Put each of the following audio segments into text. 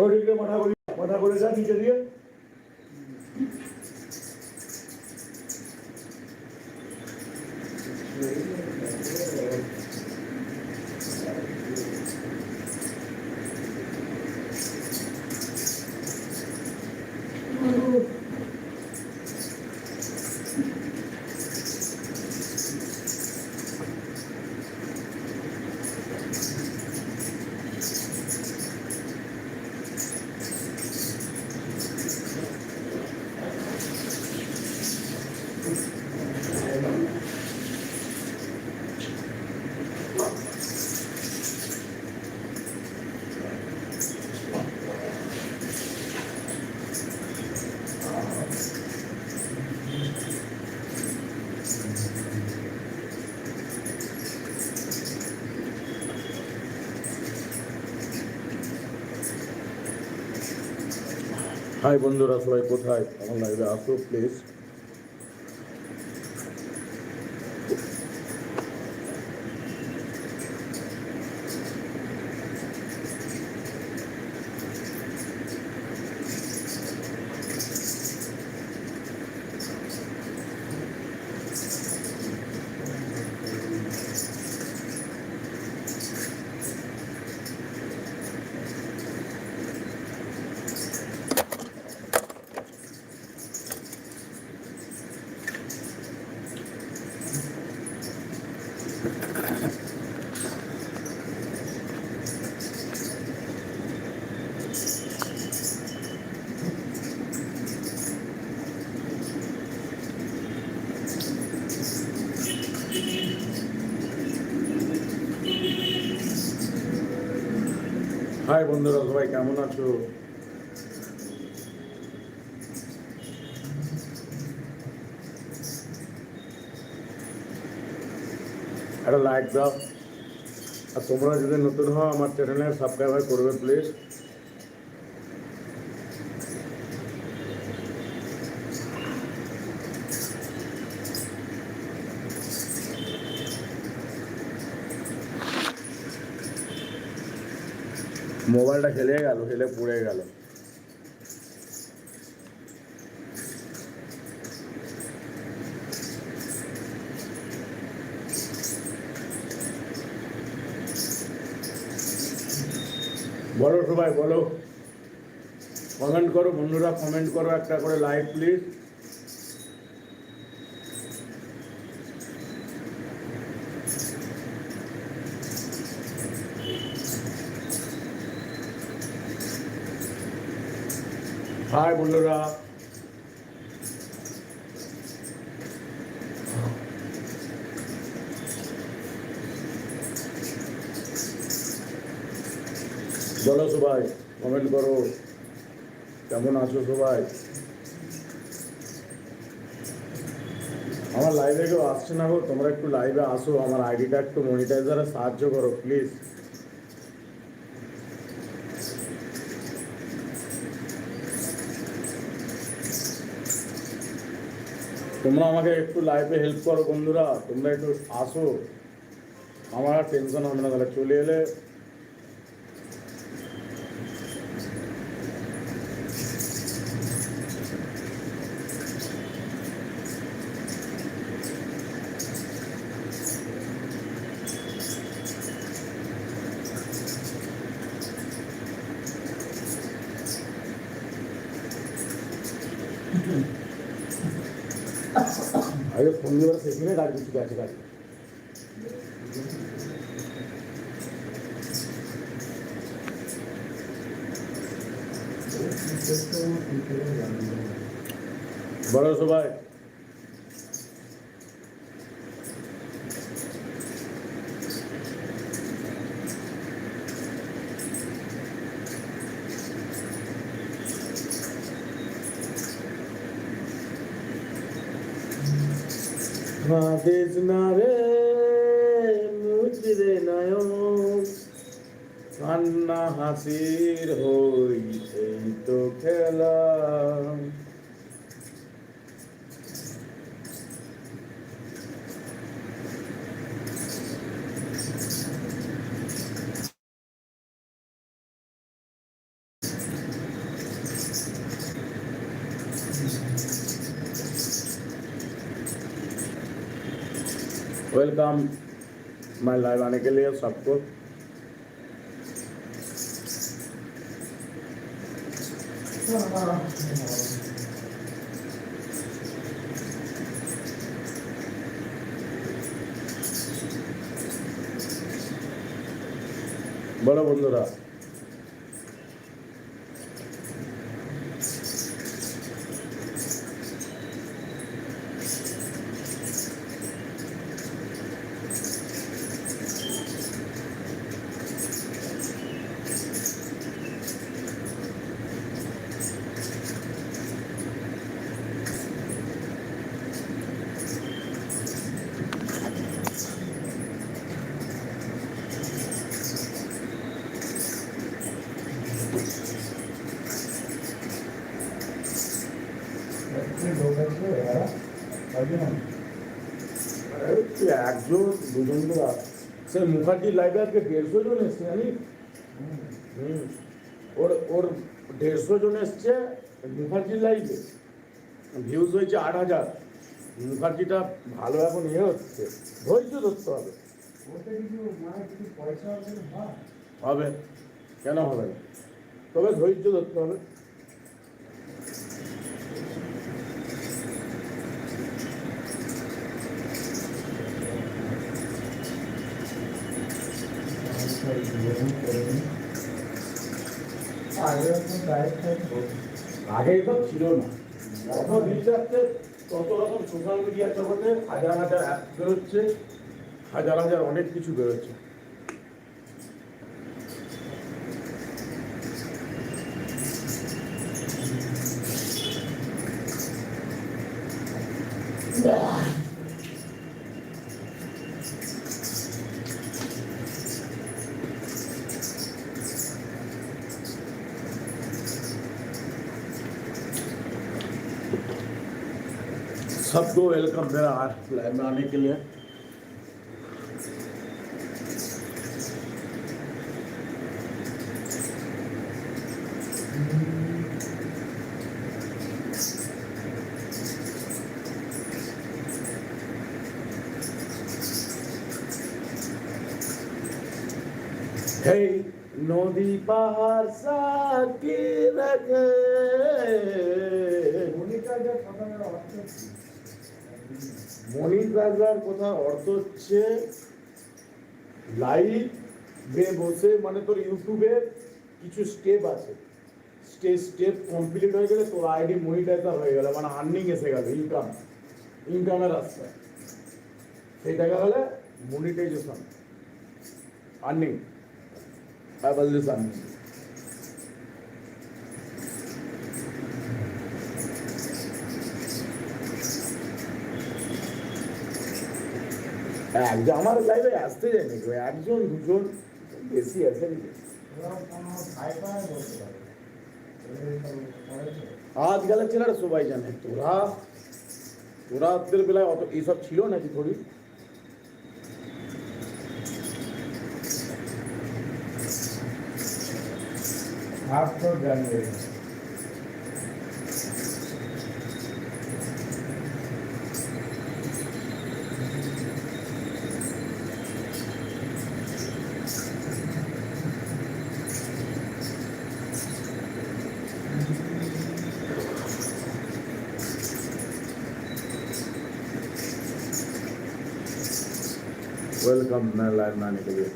ওদিকে মাথা করি মাথা করে যা নিচে দিয়ে। হাই বন্ধুরা সবাই কোথায়? আমার লাইভে আসো প্লিজ হাই বন্ধুরা, সবাই কেমন আছো? একটা লাইক দাও। আর তোমরা যদি নতুন হও আমার চ্যানেলে সাবস্ক্রাইব করবে প্লিজ মোবাইলটা খেলে গেল, খেলে পড়ে গেল। বলো সবাই, বলো। কমেন্ট করো, বন্ধুরা কমেন্ট করো একটা করে লাইক প্লিজ হাই বন্ধুরা বলো সবাই, কমেন্ট করো। কেমন আছো সবাই? আমার লাইভে কেউ আসছে না গো, তোমরা একটু লাইভে আসো, আমার আইডিটা একটু মনিটাইজারে সাহায্য করো প্লিজ তোমরা আমাকে একটু লাইফে হেল্প করো বন্ধুরা। তোমরা একটু আসো। আমার আর টেনশন হবে না। তাহলে চলে এলে ওরা সেখানে ডাক দিচ্ছি আছে গাছ বড় সবাই। কাঁদিস না রে মুচরে নয় কান্না হাসির হই वेलकम मैं लाइव आने के लिए सबको বলো বন্ধুরা সে মুখার্জির লাইভে আজকে দেড়শো জন এসছে জানিস হুম ওর ওর দেড়শো জন এসছে মুখার্জির লাইভে ভিউজ হয়েছে আট হাজার। মুখার্জিটা ভালো এখন ইয়ে হচ্ছে। ধৈর্য ধরতে হবে। হবে। কেন হবে না? তবে ধৈর্য ধরতে হবে। আগে তো ছিল না। যত রিচ আসছে তত রকম সোশ্যাল মিডিয়া জগতে হাজার হাজার অ্যাপ বেরোচ্ছে, হাজার হাজার অনেক কিছু বেরোচ্ছে। वेलकम मेरा हार फ्लाई में आने के लिए। Hey, नदी पहाड़ सा की रगे মনির রাজার কথা অর্থ হচ্ছে লাইভে বসে মানে তোর ইউটিউবে কিছু স্টেপ আছে। স্টে স্টেপ কমপ্লিট হয়ে গেলে তোর আইডি মনিটাইজার হয়ে গেল মানে আর্নিং এসে গেল ইনকাম ইনকামের রাস্তা। সেটাকে হলে মনিটাইজেশন আর্নিং ডাবল হ্যাঁ একজন, আমার লাইফে আসতে যায় নাকি একজন, দুজন বেশি আছে আজকালের ছেলেরা সবাই জানে, তোরা, তোরাদের বেলায় অত এইসব ছিল নাকি থোড়ি ভাব তো জানবে वेलकम मैं लाइव में आने के लिए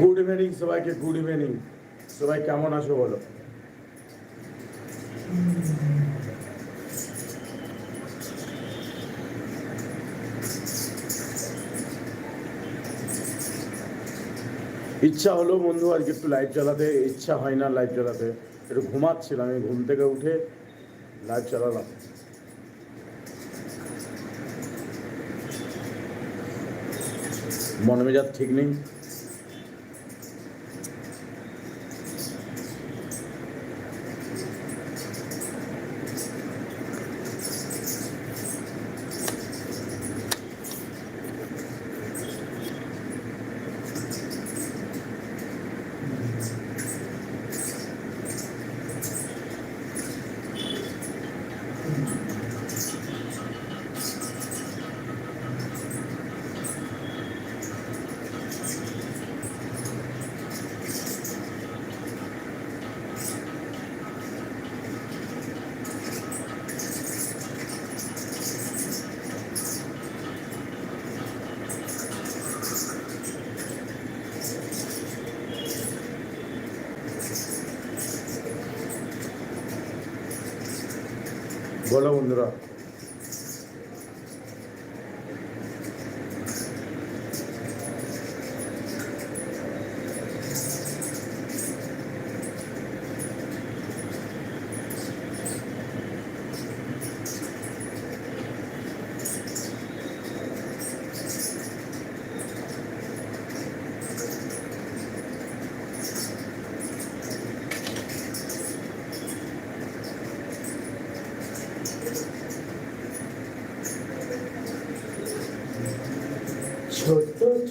গুড ইভিনিং সবাইকে গুড ইভিনিং সবাই কেমন আছো বলো ইচ্ছা হলো বন্ধু আজকে একটু লাইভ চালাতে ইচ্ছা হয় না লাইভ চালাতে একটু ঘুমাচ্ছিলাম, আমি ঘুম থেকে উঠে লাইভ চালালাম মন মেজাজ ঠিক নেই। বলো বন্ধুরা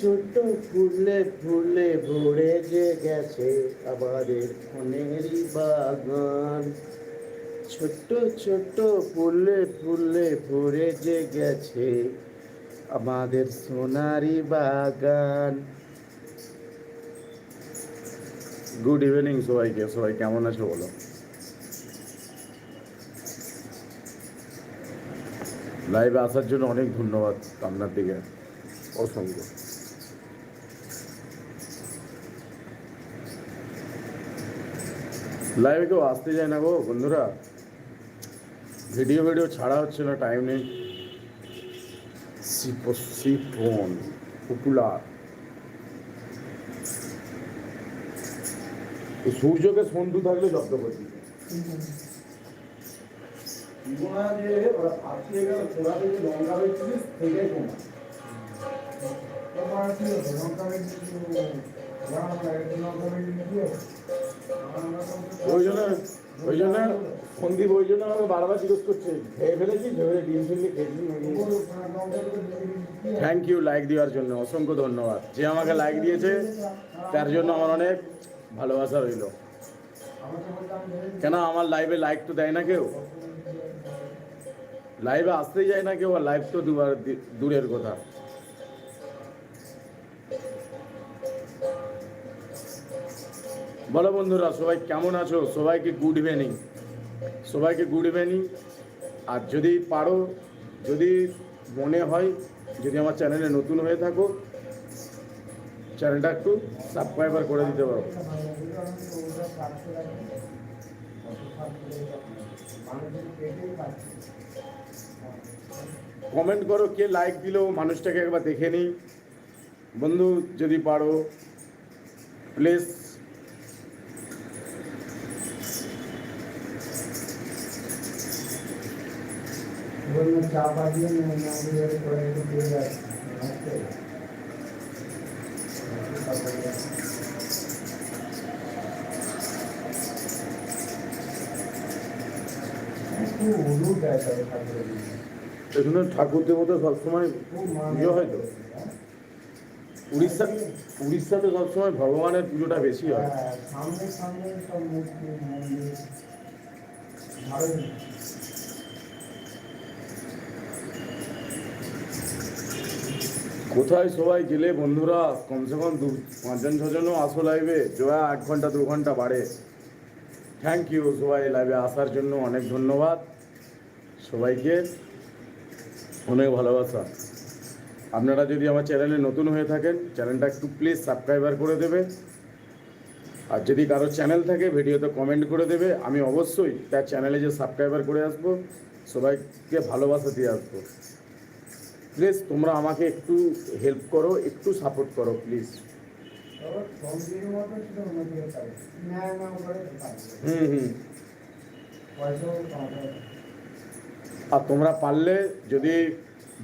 ছোট ফুলে ফুলে ভরে যে গেছে আমাদের মনেরই বাগান। ছোট ছোট ফুলে ফুলে ভরে যে গেছে আমাদের সোনারি বাগান। গুড ইভিনিং সবাইকে। সবাই কেমন আছো বলো? লাইভে আসার জন্য অনেক ধন্যবাদ আপনার দিকে। অসংখ্য। লাইভে কেউ আসতে যায় না গো, বন্ধুরা। ভিডিও ভিডিও ছাড়া হচ্ছে না টাইম নেই। ফোন পপুলার সূর্যকে সন্ধু থাকলে জব্দ করে দিত জীবনা যে ওরা ফাঁসিয়ে গেল তোরা থেকে লঙ্কা ওই জন্য ওই জন্য সন্দীপ ওই জন্য বারবার জিজ্ঞেস করছে থ্যাংক ইউ লাইক দেওয়ার জন্য, অসংখ্য ধন্যবাদ। যে আমাকে লাইক দিয়েছে, তার জন্য আমার অনেক ভালোবাসা রইল। কেন আমার লাইভে লাইক তো দেয় না কেউ? লাইভে আসতেই যায় না কেউ, আর লাইভ তো দুবার দূরের কথা। বলো বন্ধুরা, সবাই কেমন আছো? সবাইকে গুড ইভিনিং সবাইকে গুড ইভিনিং আর যদি পারো, যদি মনে হয়, যদি আমার চ্যানেলে নতুন হয়ে থাকো, চ্যানেলটা একটু সাবস্ক্রাইবার করে দিতে পারো। কমেন্ট করো কে লাইক দিলো, মানুষটাকে একবার দেখে নিই। বন্ধু, যদি পারো প্লিজ করে একটু দিয়ে এখানে ঠাকুর দেবতা সবসময় ইয়ে হয় তো? উড়িষ্যা উড়িষ্যাতে সবসময় ভগবানের পুজোটা বেশি হয়। হ্যাঁ, সামনে সামনে সব মূর্তি মন্দির কোথায় সবাই গেলে বন্ধুরা? কমসে কম দু, পাঁচজন, ছজনও আসো লাইভে জয়া এক ঘণ্টা, দু ঘণ্টা বাড়ে। থ্যাংক ইউ সবাই লাইভে আসার জন্য অনেক ধন্যবাদ। সবাইকে অনেক ভালোবাসা। আপনারা যদি আমার চ্যানেলে নতুন হয়ে থাকেন চ্যানেলটা একটু প্লিজ সাবস্ক্রাইবার করে দেবে। আর যদি কারও চ্যানেল থাকে, ভিডিওতে কমেন্ট করে দেবে। আমি অবশ্যই তার চ্যানেলে যে সাবস্ক্রাইবার করে আসব, সবাইকে ভালোবাসা দিয়ে আসব। প্লিজ, তোমরা আমাকে একটু হেল্প করো, একটু সাপোর্ট করো প্লিজ হুম হুম। আর তোমরা পারলে যদি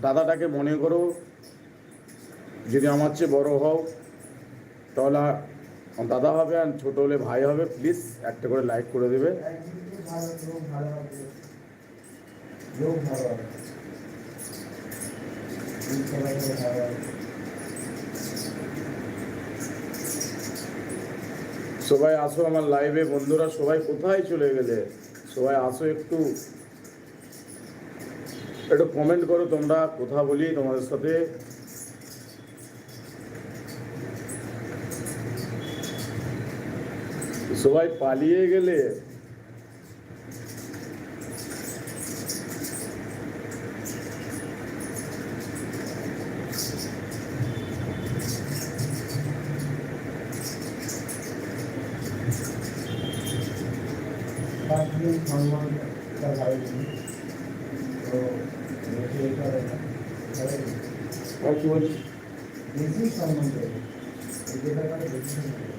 দাদাটাকে মনে করো, যদি আমার চেয়ে বড় হও, তাহলে দাদা হবে আর ছোট হলে ভাই হবে প্লিজ একটা করে লাইক করে দেবে একদিকে ভালো লোক ভালো হবে লোক ভালো হবে এই সবাইকে ভালো হবে সবাই আসো আমার লাইভে বন্ধুরা, সবাই কোথায় চলে গেলে? সবাই আসো একটু। একটু কমেন্ট করো, তোমরা কথা বলি তোমাদের সাথে। সবাই পালিয়ে গেলে তার জন্য সম্মান তার ভাই এটা এটা আর কি বলছিস বেশি সম্মান দেবে এই যেটা করে বেশি সম্মান দেবে।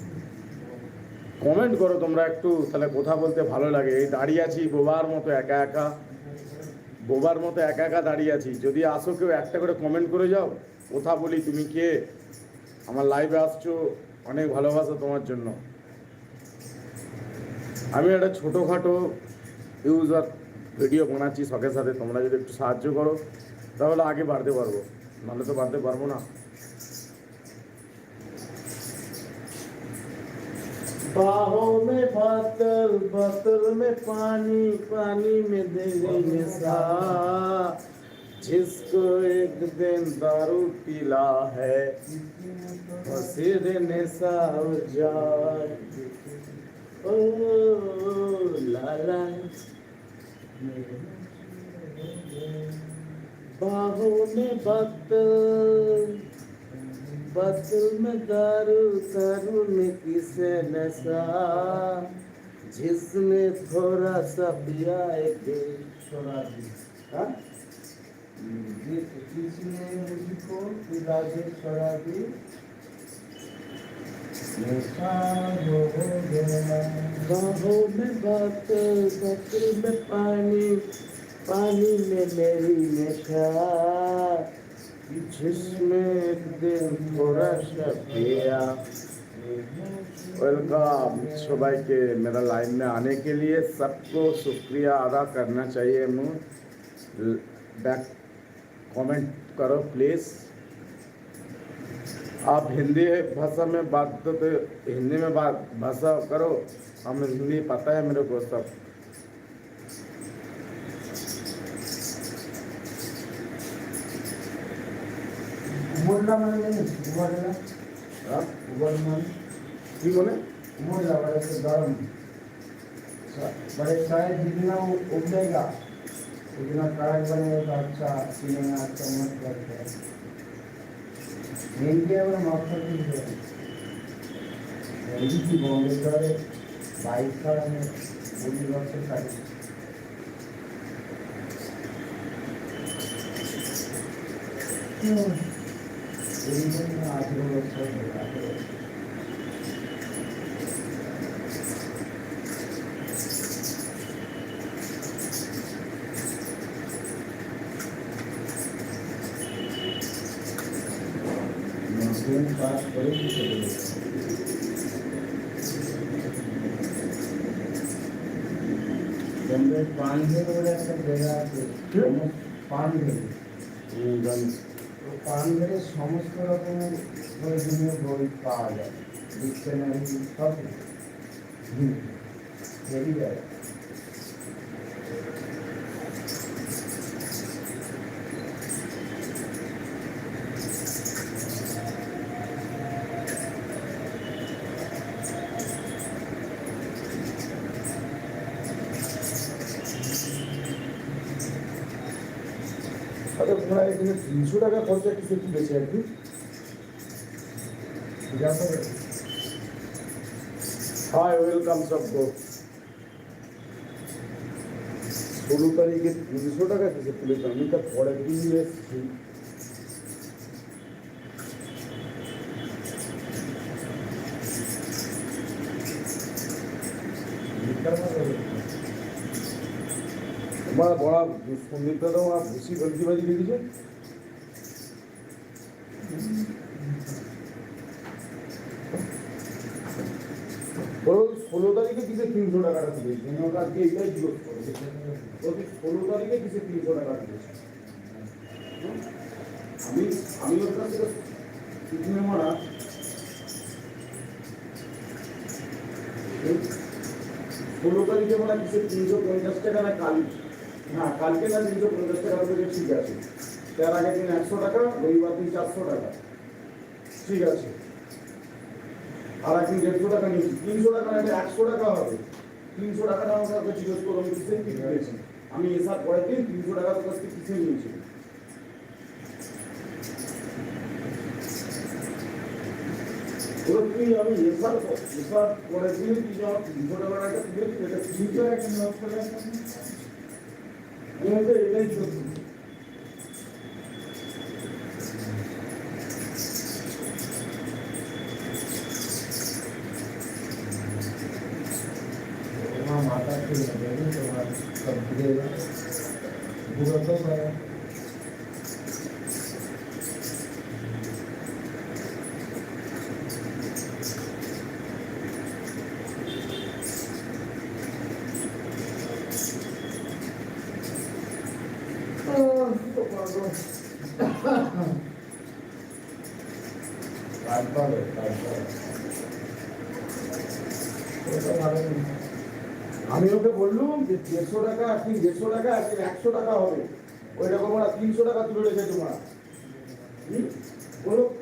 কমেন্ট করো তোমরা একটু, তাহলে কথা বলতে ভালো লাগে। এই দাঁড়িয়ে আছি, বোবার মতো একা একা। বোবার মতো একা একা দাঁড়িয়ে আছি। যদি আসো কেউ একটা করে কমেন্ট করে যাও, কথা বলি তুমি কে? আমার লাইভে আসছো, অনেক ভালোবাসা তোমার জন্য। আমি একটা ছোটোখাটো ইউজার ভিডিও বানাচ্ছি শখের সাথে। তোমরা যদি একটু সাহায্য করো, তাহলে আগে বাড়তে পারব। নাহলে তো বাড়তে পারব না। बाहों में बादल बादल में पानी पानी में दे गई सा जिसको एक दिन दारू पीला है बसिर निशा हो जाए। ओ, ला ला। बाहों में बादल बातुल में दारू सारू में किसे नशा? जिसमें थोड़ा सा पिया एक छोड़ा दिया जिसने मुझको दे छोड़ा दी बाहों में बात में पानी पानी में मेरी नशा। जिसमें एक दिन थोड़ा सा पिया वेलकम सबाई के मेरा लाइन में आने के लिए सबको शुक्रिया अदा करना चाहिए मुझ। बैक कमेंट करो प्लीज़ आप हिंदी भाषा में बात तो, तो हिंदी में बात भाषा करो। हम हिंदी पता है मेरे को सब। উমরলা মানে জানিস উমরলা हाँ? উমর মানে কি বলে उमरला बड़े से गरम बड़े शायद जितना वो उबलेगा उतना कड़क बनेगा तो अच्छा सिनेमा अच्छा मस्त लगता है इंडिया में मकसद ही है यही की बॉम्बे करे बाइक खड़ा है पूरी वक्त से सारी आठेरো বছর হলো, আঠেরো বছর। নতুন পাস করে কি পান্ডারে সমস্ত রকমের প্রয়োজনীয় বই পাওয়া যায় ডিকশনারি সব হুম রেডি যায় তিনশো টাকা খরচা কিছু কি বেশি আর কি? হাই ওয়েলকাম সবকো ষোলো তারিখে তিনশো টাকা কিসে তুলেছে? আমি তো পরের দিন এসেছি। লিটার মতো তোমার বড় সন্দীপটা তো আমার ভুসি গলতিবাজি লিখেছে বলো ষোলো তারিখে কিসে তিনশো টাকাটা তুলেছে আমি ওকে আজকে এইটাই জিজ্ঞেস করব বলছি ষোলো তারিখে কিসে তিনশো টাকা তুলেছে আমি আমি ওর কাছ থেকে মারা ষোলো তারিখে মানে কিসে তিনশো পঞ্চাশ টাকা না কাল? হ্যাঁ কালকে না তিনশো পঞ্চাশ টাকা থেকে ঠিক আছে। তার আগের দিন একশো টাকা, রবিবার দিন চারশো টাকা। ঠিক আছে। আর একদিন দেড়শো টাকা নিয়েছি। তিনশো টাকা না একশো টাকা হবে। তিনশো টাকাটা আমার কাছে জিজ্ঞেস করো, আমি কিসে কি দিয়েছি আমি এসার পরের দিন তিনশো টাকা তোর কাছ থেকে কিসে নিয়েছি তুই আমি এসার এসার পরের দিন তুই আমার তিনশো টাকার একটা দিয়েছি এটা তিনশো তো এটাই সত্যি তোমার মাথা ঠিক আছে তোমার সব ঘুরে ঘুরোতেও পারে তারপরে তারপরে ওটা ভালো না। আমি ওকে বললুম যে দেড়শো টাকা একদিন দেড়শো টাকা একদিন একশো টাকা হবে। ওই রকম ওরা তিনশো টাকা তুলে রেখে তোমার? বলো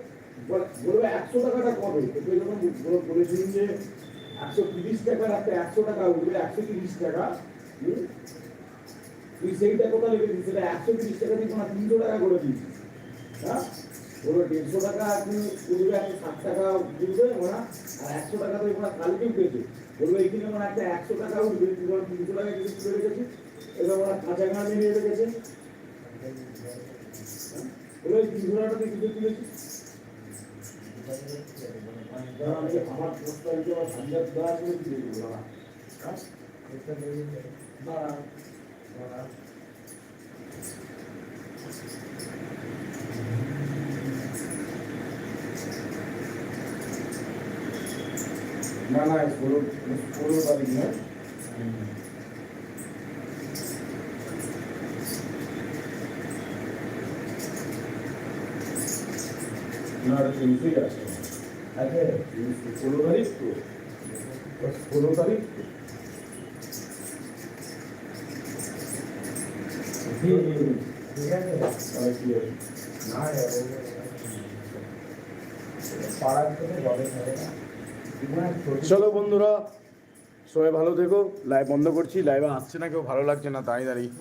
বলবে একশো টাকাটা কবে? তোকে যখন বলে- বলেছিলাম যে একশো তিরিশ টাকার একটা একশো টাকা উঠবে, একশো তিরিশ টাকা? তুই সেইটা কোথায় লিখেছিস? সেটা একশো তিরিশ টাকা দিয়ে তোমার তিনশো টাকা করে দিয়েছিস হ্যাঁ? বলবে দেড়শো টাকা আপনি উঠবে, একশো ষাট টাকা উঠবে, ওরা। আর একশো টাকা তো এবার কালকে উঠেছে। বলবে এইখানে মানে একটা একশো টাকা উঠবে। তুই তিনশো টাকা কিছু তুলে রেখেছিস এবার ওরা কাঁচা গাঁ নিয়ে রেখেছে আমার পোস্টাল যে আমার দেওয়া আছে দিয়ে দেবো না হ্যাঁ? এটা দাঁড়া। দাঁড়া। না না ষোলো ষোলো তারিখ নয়। এটা আছে আছে ষোলো তারিখ তো। ষোলো তারিখ না চলো বন্ধুরা, সবাই ভালো থেকো। লাইভ বন্ধ করছি। লাইভে আসছে না, কেউ ভালো লাগছে না, তাই দাঁড়িয়ে।